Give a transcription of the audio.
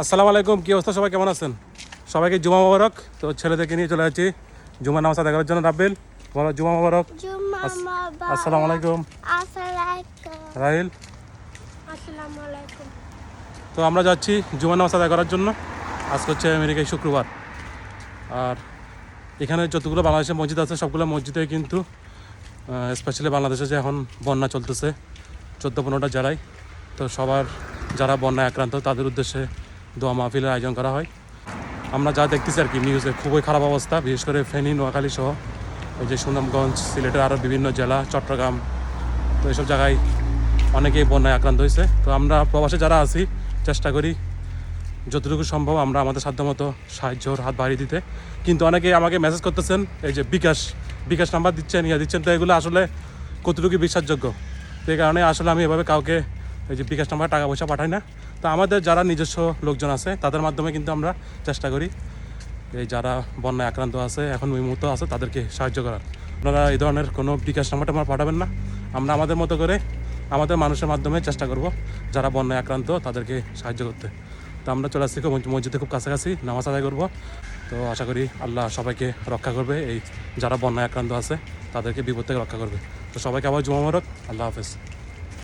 আসসালামু আলাইকুম কি অবস্থা? সবাই কেমন আছেন? সবাইকে জুমা মোবারক। তো ছেলেদেরকে নিয়ে চলে যাচ্ছি। জুমা নামাজ আদায় করার জন্য রাব্বিল। বলো জুমা মোবারক। আসসালামু আলাইকুম। রাহিল। আসসালামু আলাইকুম। তো আমরা যাচ্ছি জুমা নামাজ আদায় করার জন্য। আজকে হচ্ছে আমেরিকায় শুক্রবার। আর এখানে যতগুলো বাংলাদেশের মসজিদ আছে সবগুলো মসজিদে কিন্তু স্পেশালি বাংলাদেশে যে এখন বন্যা চলতেছে চোদ্দ পনেরোটা জেলায়। তো সবার যারা বন্যায় আক্রান্ত তাদের উদ্দেশ্যে দোয়া মাহফিলের আয়োজন করা হয়। আমরা যা দেখতেছি আর কি নিউজে খুবই খারাপ অবস্থা, বিশেষ করে ফেনী, নোয়াখালী সহ। ওই যে সুনামগঞ্জ, সিলেটের আরও বিভিন্ন জেলা, চট্টগ্রাম, তো এইসব জায়গায় অনেকেই বন্যায় আক্রান্ত হয়েছে। তো আমরা প্রবাসে যারা আছি, চেষ্টা করি যতটুকু সম্ভব আমরা আমাদের সাধ্যমতো সাহায্যর হাত বাড়িয়ে দিতে। কিন্তু অনেকে আমাকে মেসেজ করতেছেন, এই যে বিকাশ বিকাশ নাম্বার দিচ্ছেন, ইয়া দিচ্ছেন, তো এগুলো আসলে কতটুকু বিশ্বাসযোগ্য? তো এই কারণে আসলে আমি এভাবে কাউকে এই যে বিকাশ নাম্বার টাকা পয়সা পাঠাই না। তো আমাদের যারা নিজস্ব লোকজন আছে, তাদের মাধ্যমে কিন্তু আমরা চেষ্টা করি এই যারা বন্যায় আক্রান্ত আছে, এখন মুহূর্তে আছে, তাদেরকে সাহায্য করার। আপনারা এই ধরনের কোনো বিকাশ নাম্বারটা আমার পাঠাবেন না। আমরা আমাদের মতো করে আমাদের মানুষের মাধ্যমে চেষ্টা করব যারা বন্যায় আক্রান্ত, তাদেরকে সাহায্য করতে। তো আমরা চলে আসছি মসজিদে খুব কাছাকাছি, নামাজ আদায় করব। তো আশা করি আল্লাহ সবাইকে রক্ষা করবে। এই যারা বন্যায় আক্রান্ত আছে, তাদেরকে বিপদ থেকে রক্ষা করবে। তো সবাইকে আবার জুমা মোবারক। আল্লাহ হাফেজ।